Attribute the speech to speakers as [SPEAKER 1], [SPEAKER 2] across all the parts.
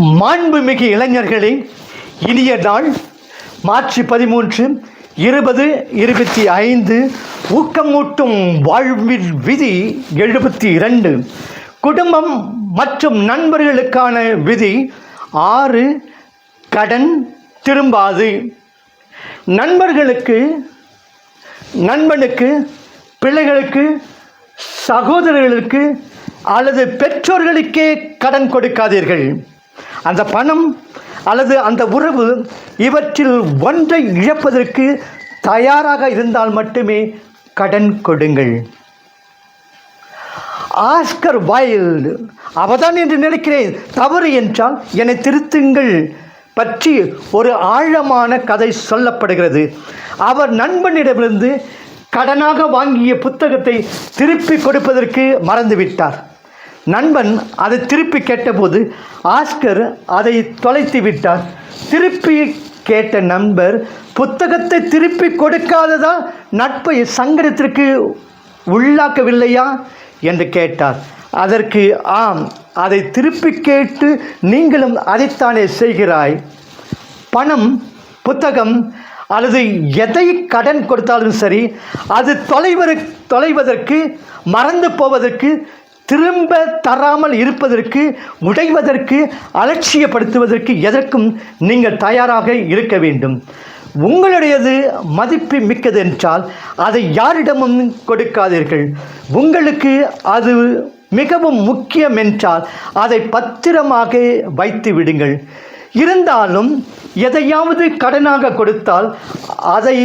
[SPEAKER 1] மாண்புமிகு இளைஞர்களே இனிய நாள் மார்ச் பதிமூன்று இருபது இருபத்தி ஐந்து ஊக்கமூட்டும் வாழ்வில் விதி எழுபத்தி இரண்டு குடும்பம் மற்றும் நண்பர்களுக்கான விதி ஆறு கடன் திரும்பாது. நண்பர்களுக்கு நண்பனுக்கு பிள்ளைகளுக்கு சகோதரர்களுக்கு அல்லது பெற்றோர்களுக்கே கடன் கொடுக்காதீர்கள். அந்த பணம் அல்லது அந்த உறவு இவற்றில் ஒன்றை இழப்பதற்கு தயாராக இருந்தால் மட்டுமே கடன் கொடுங்கள். ஆஸ்கர் வைல்டு அவதான் என்று நினைக்கிறேன். தவறு என்றால் என்னை திருத்துங்கள் பற்றி ஒரு ஆழமான கதை சொல்லப்படுகிறது. அவர் நண்பனிடமிருந்து கடனாக வாங்கிய புத்தகத்தை திருப்பி கொடுப்பதற்கு மறந்துவிட்டார். நண்பன் அதை திருப்பி கேட்டபோது ஆஸ்கர் அதை தொலைத்து விட்டார். திருப்பி கேட்ட நண்பர் புத்தகத்தை திருப்பி கொடுக்காததால் நட்பை சங்கடத்திற்கு உள்ளாக்கவில்லையா? என்று கேட்டார். அதற்கு ஆம் அதை திருப்பி கேட்டு நீங்களும் அதைத்தானே செய்கிறாய்? பணம் புத்தகம் அல்லது எதை கடன் கொடுத்தாலும் சரி அது தொலைவரு தொலைவதற்கு மறந்து போவதற்கு திரும்ப தராமல் இருப்பதற்கு உடைவதற்கு அலட்சியப்படுத்துவதற்கு எதற்கும் நீங்கள் தயாராக இருக்க வேண்டும். உங்களுடையது மதிப்பு மிக்கது என்றால் அதை யாரிடமும் கொடுக்காதீர்கள். உங்களுக்கு அது மிகவும் முக்கியம் என்றால் அதை பத்திரமாக வைத்து விடுங்கள். இருந்தாலும் எதையாவது கடனாக கொடுத்தால் அதை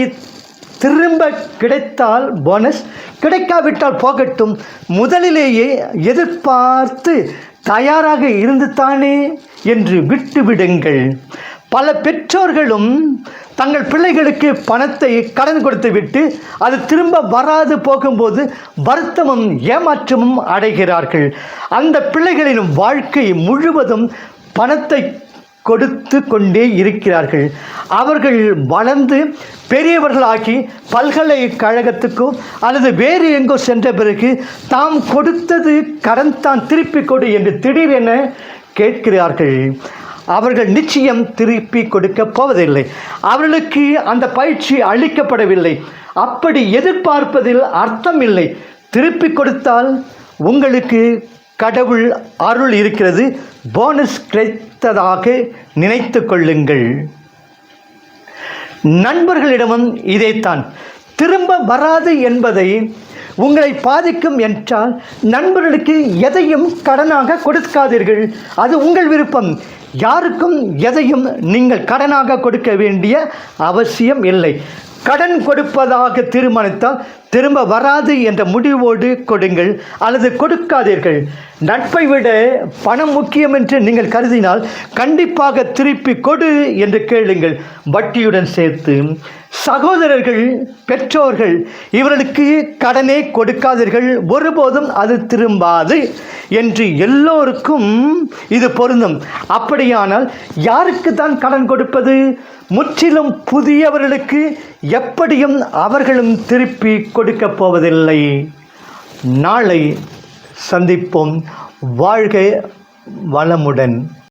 [SPEAKER 1] திரும்ப கிடைத்தால் போனஸ் கிடைக்காவிட்டால் போகட்டும். முதலிலேயே எதிர்பார்த்து தயாராக இருந்து தானே என்று விட்டுவிடுங்கள். பல பெற்றோர்களும் தங்கள் பிள்ளைகளுக்கு பணத்தை கடன் கொடுத்து விட்டு அது திரும்ப வராது போகும்போது வருத்தமும் ஏமாற்றமும் அடைகிறார்கள். அந்த பிள்ளைகளின் வாழ்க்கை முழுவதும் பணத்தை கொடுத்து கொண்டே இருக்கிறார்கள். அவர்கள் வளர்ந்து பெரியவர்களாகி பல்கலைக்கழகத்துக்கோ அல்லது வேறு எங்கோ சென்ற பிறகு தாம் கொடுத்தது கடன் தான் திருப்பி கொடு என்று திடீரென கேட்கிறார்கள். அவர்கள் நிச்சயம் திருப்பி கொடுக்க போவதில்லை. அவர்களுக்கு அந்த பயிற்சி அளிக்கப்படவில்லை. அப்படி எதிர்பார்ப்பதில் அர்த்தம் இல்லை. திருப்பி கொடுத்தால் உங்களுக்கு கடவுள் அருள் இருக்கிறது. போனஸ் கிடைத்ததாக நினைத்து கொள்ளுங்கள். நண்பர்களிடமும் இதைத்தான். திரும்ப வராது என்பதை உங்களை பாதிக்கும் என்றால் நண்பர்களுக்கு எதையும் கடனாக கொடுக்காதீர்கள். அது உங்கள் விருப்பம். யாருக்கும் எதையும் நீங்கள் கடனாக கொடுக்க வேண்டிய அவசியம் இல்லை. கடன் கொடுப்பதாக தீர்மானித்தால் திரும்ப வராது என்ற முடிவோடு கொடுங்கள் அல்லது கொடுக்காதீர்கள். நட்பை விட பணம் முக்கியம் என்று நீங்கள் கருதினால் கண்டிப்பாக திருப்பி கொடு என்று கேளுங்கள். வட்டியுடன் சேர்த்து சகோதரர்கள் பெற்றோர்கள் இவர்களுக்கு கடனை கொடுக்காதீர்கள். ஒருபோதும் அது திரும்பாது என்று எல்லோருக்கும் இது பொருந்தும். அப்படியானால் யாருக்கு தான் கடன் கொடுப்பது? முற்றிலும் புதியவர்களுக்கு எப்படியும் அவர்களும் திருப்பி கொடுக்கப் போவதில்லை. நாளை சந்திப்போம். வாழ்க வளமுடன்.